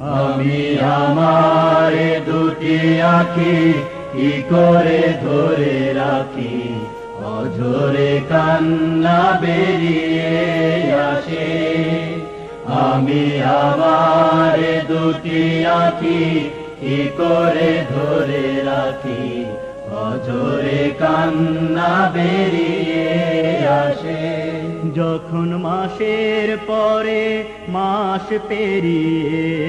আমি আমার দুটি আখি কি করে ধরে রাখি? অঝরে কান্না বেরিয়ে আসে। আমি আমার দুটি আখি কি করে ধরে রাখি? অঝরে কান্না বেরিয়ে আসে। যখন মাসের পরে মাস পেরিয়ে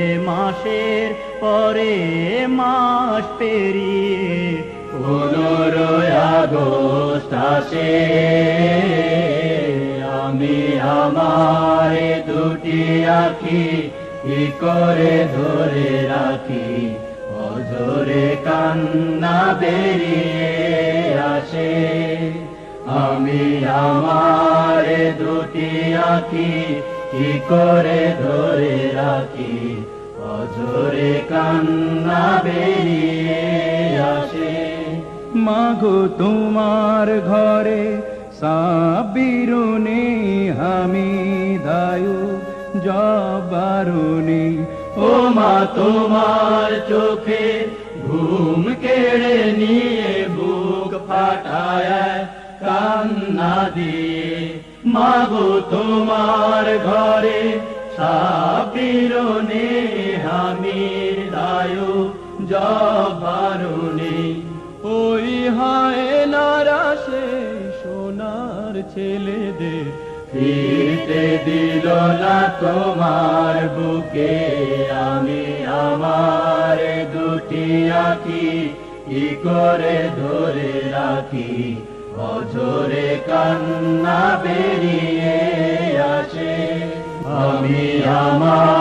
মাসের পরে মাস পেরিয়ে পনেরোই আগস্ট আসে। আমি আমার দুটি আখি কি করে ধরে রাখি? অঝরে কান্না বেরিয়ে আসে। আমি আমার দুটি আখি কি করে ধরে রাখি? অঝরে কান্না বেরিয়ে আসে। মাগো তোমার ঘরে সাবিরুনি দায়ু জবারুনি। ও মা, তোমার চোখে ঘুম কেড়ে নিয়ে বুক ফাটায় কান্না দিয়ে। মাগো তোমার ঘরে সাপিরনে হামির দায়ু জবারুনি ওই হায় নারাশে সোনার ছেলেদের ফিরতে দিল না তোমার বুকে। আমি আমার দুটি আখি কি করে ধরে রাখি? অঝরে কান্না বেরিয়ে আসে। আমি আমার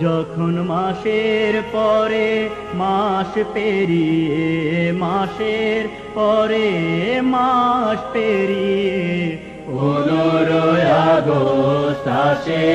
যখন মাসের পরে মাস পেরিয়ে মাসের পরে মাস পেরিয়ে পনেরোই আগস্ট আসে।